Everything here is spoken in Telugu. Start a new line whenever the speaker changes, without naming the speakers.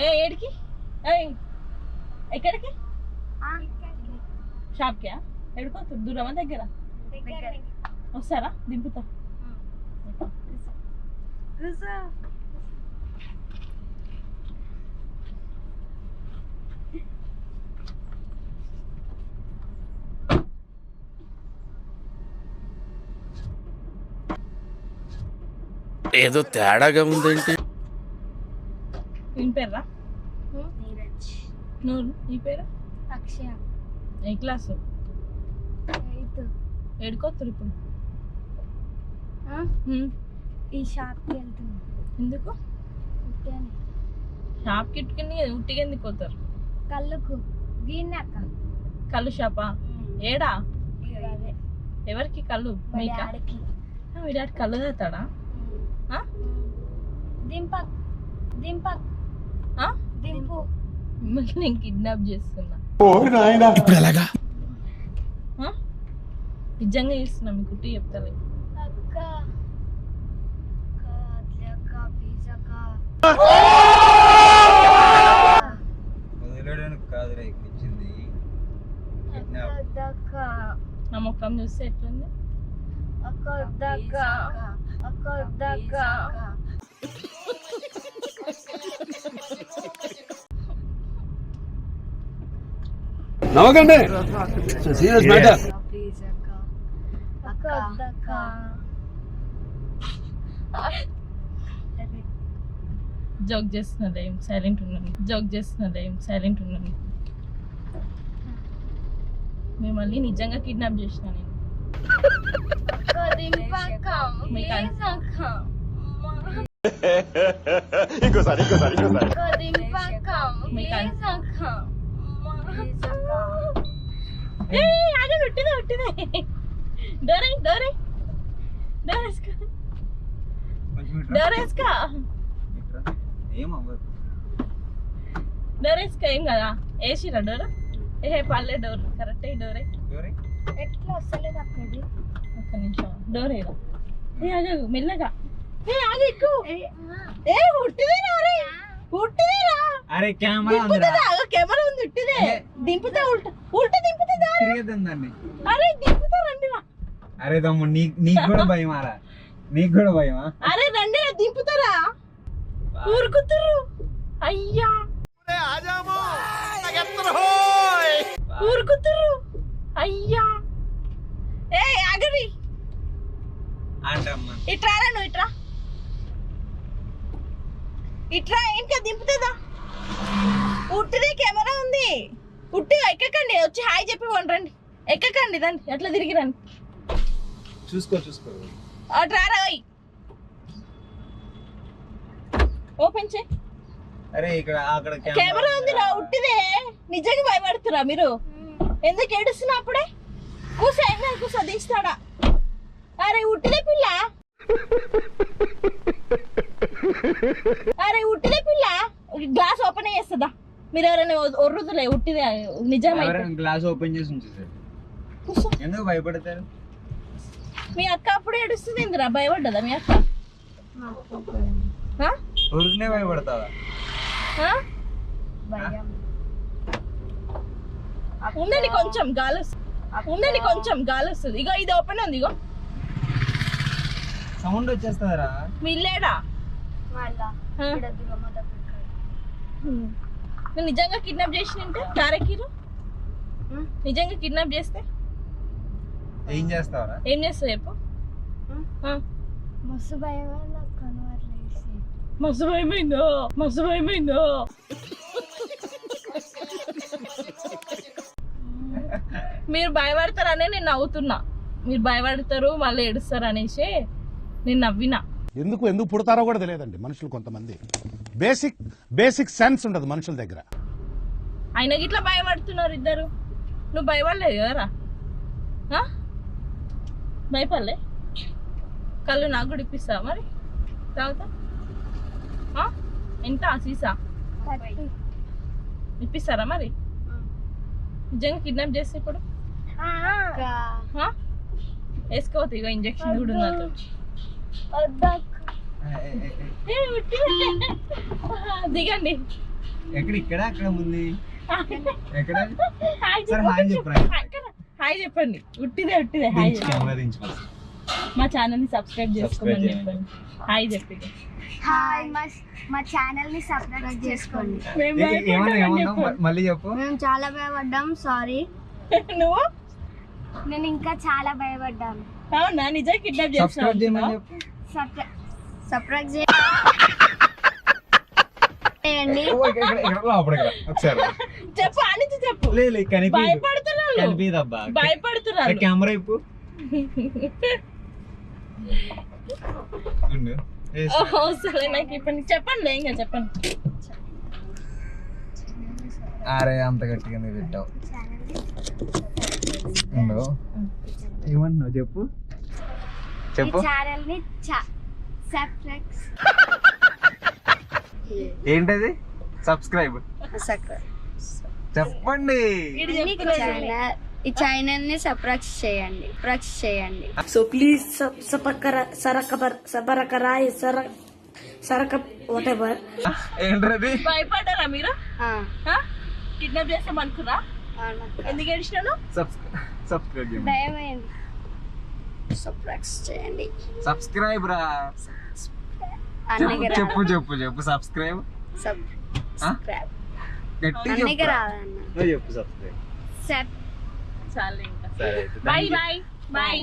ఏ ఏడికి? ఎక్కడికి? షాప్కి ఎడుకోవచ్చు దూరమా దగ్గర? వస్తారా? దింపుతా.
ఏదో తేడాగా ఉందేంటి?
ఏం నువ్వు నీ. పేరు?
అక్షయ.
ఏ క్లాసు?
ఎయిత్.
ఏడుకోవచ్చు ఇప్పుడు? హ్మ్.
ఈ షాప్కి వెళ్తున్నా.
ఎందుకు?
ఉట్టాను
షాప్ కిట్టుకుని ఉట్టిగా ఎందుకు పోతారు
కళ్ళకు గీనాక
కళ్ళు షాపా? ఏడా? ఎవరికి కళ్ళు? మీకా? డాడీ కళ్ళు తాగుతాడా? ఆ?
దింపక్. దింపక్.
మిమ్మల్ని నేను కిడ్నాప్ చేస్తున్నా.
ఇప్పుడు ఎలాగా?
నిజంగా చేస్తున్నా మీ కుట్టి
వద్దక్క.
నా ముఖం చూస్తే ఎట్లుంది?
అక్క.
నవ్వకండి. Serious matter.
జోక్ చేస్తున్నా ఏం సైలెంట్ ఉన్నాను జోక్ చేస్తున్నా ఏం సైలెంట్ ఉన్నాను మిమ్మల్ని నిజంగా కిడ్నాప్ చేసిన నేను.
ఇంకోసారి ఇంకోసారి ఇంకోసారి అక్క దింపక్క
మీకు అన్-
ప్లీజ్ అక్క ప్లీజ్ అక్క
ఏయ్, ఆగండి, ఉట్టిదే ఉట్టిదే డోరే డోరే డోరేస్కా
కొంచెం ఇట్రా.
డోరేస్కా
ఇట్రా. ఏమవ్వదు
డోరేస్కా ఏం కదా వేసిరా డోర్ ఏ పల్లె డోర్ కరెక్టే డోరే
ఎవరి?
ఎట్లా వస్తలేదు అక్క ఇది
ఒక్క నిమిషం డోర్ ఏరా ఏ ఆగు మెల్లగా ఏ ఆగు ఎక్కువ ఏ ఉట్టిదే రే ఉట్టిదేరా
అరే కెమెరా ఉందిరా
దింపుతుందా ఆగు, కెమెరా ఉంది ఉట్టిదే దింపుతా ఉల్టా ఉల్టా దింపుతుందా
తిరిగేద్దాం దాన్ని
అరే దింపుతా రండి రా.
అరే తమ్ముడు నీ నీకు కూడా భయమారా నీకు కూడా భయమా
అరే రండి రా, దింపుతారా ఊరుకుతురు అయ్యా ఊరుకుతురు అయ్యా ఏ ఆగరి
అంటమ్మా
ఇట్రా రా నువ్వు ఇట్రా ఇట్రా ఇంకా దింపుతుందా? ఉట్టిదే కెమెరా ఉంది. ఉట్టిగా ఎక్కకండి వచ్చి హాయ్ చెప్పి వండండి ఎక్కకండి రండి ఎట్లా తిరిగి రండి.
చూసుకో చూసుకో.
అటు రారా ఓయ్. ఓపెన్ చేయి.
అరే ఇక్కడ అక్కడ
కెమెరా ఉంది రా ఉట్టిదే. నిజంగా భయపడుతురా మీరు. ఎందుకు ఏడుస్తున్నా అప్పుడే? కూసా ఏం కాదు కూసా తీస్తాడా అరే ఉట్టిదే పిల్ల. గ్లాస్ ఓపెన్ చేస్తుందా? మీరు ఎవరైనా ఒర్రుతులే ఉట్టిదే నిజమైతే.
గ్లాస్ ఓపెన్ చేసి ఎందుకు భయపడతారు?
మీ అక్క అప్పుడు ఏడుస్తుంది ఇందిరా భయపడ్డదా మీ అక్క?
ఊరికనే భయపడతావా?
ఉండండి కొంచెం గాలి వస్తుంది ఉండండి కొంచెం గాలి వస్తుంది ఇగో ఇది ఓపెన్ ఉంది ఇగో.
సౌండ్ వచ్చేస్తుందిరా?
మిల్లేడా
మళ్ళా
ఆ.
ఇక్కడ దుర్గమ్మ దగ్గరికి
నువ్వు నిజంగా కిడ్నాప్ చేసినంటే తారకీరు నిజంగా కిడ్నాప్ చేస్తే?
ఏం చేస్తావరా?
ఏం చేస్తావు చెప్పు.
మస్తు భయం
మస్తు భయమైందో మస్తు భయమైందో మీరు భయపడతారనే నేను నవ్వుతున్నా. మీరు భయపడతారు మళ్ళీ ఏడుస్తారు అనేసి నేను నవ్వినా.
ఎందుకు ఎందుకు పుడతారో కూడా తెలియదండి మనుషులు కొంతమంది. బేసిక్ బేసిక్ సెన్స్ ఉండదు మనుషుల దగ్గర.
ఆయన గిట్లా భయపడుతున్నారు ఇద్దరు. నువ్వు భయపడలేదు కదరా? భయపడలే? కళ్ళు నాకు కూడా ఇప్పిస్తావా మరి? తాగుతా? ఎంత సీసా? ఇప్పిస్తారా మరి? నిజంగా కిడ్నాప్ చేస్తే ఇప్పుడు? ఆ? వేసుకోవద్దు ఇక ఇంజక్షన్ కూడా దిగండి.
ఎక్కడ ఇక్కడ అక్కడ ఉంది ఎక్కడ?
హాయ్
సరే, హాయ్ చెప్పురా.
హాయ్ చెప్పండి. ఉట్టిదే ఉట్టిదే. హాయ్ చెప్పండి. మా ఛానల్ని సబ్స్క్రైబ్ చేసుకోమని చెప్పండి. హాయ్ చెప్పి
హాయ్ మా మా ఛానల్ని సబ్స్క్రైబ్ చేసుకోండి.
చెప్పండి.
మళ్ళీ చెప్పు.
మేము చాలా భయపడ్డాం సారీ.
నువ్వు?
నేను ఇంకా చాలా భయపడ్డాను.
అవునా? నిజం కిడ్నాప్
సబ్స్క్రైబ్ చెప్పు
చేయండి.
ఒకసారి.
ఆనించి చెప్పు.
లే లే కనిపి
భయపడుతున్నారు
కనిపిదబ్బా
భయపడుతున్నారు
కెమెరా ఇప్పు.
ఓహో సరే నాకు ఇప్పుడు చెప్పండి ఇంకా చెప్పండి.
అరే అంత గట్టిగా పెట్టావు? ఏమన్నావు చెప్పు. చెప్పు.
ఛానల్ని సబ్స్క్రైబ్
ఏంటది? సబ్స్క్రైబ్ చెప్పండి.
ఛానల్ ఈ ఛానల్ని సబ్స్క్రైబ్ చేయండి. సబ్స్క్రైబ్ చేయండి.
So please sub sabakara sarakabar sabarakara sarak saraka whatever.
ఏంటది?
భయపడ్డారా మీరు?
ఆ,
కిడ్నాప్ చేస్తాం అనుకున్నా. ఎందుకు ఏడిచినాను
సబ్స్క్రైబ్ చేయమని
దయచేయండి సబ్స్క్రైబ్ చేయండి.
సబ్స్క్రైబ్ రా చెప్పు చెప్పు చెప్పు. సబ్స్క్రైబ్
సబ్స్క్రైబ్
చెప్పు.
రాదన్న
నువ్వు చెప్పు సబ్స్క్రైబ్
సబ్
చాలు ఇంకా.
సరే అయితే.
బాయ్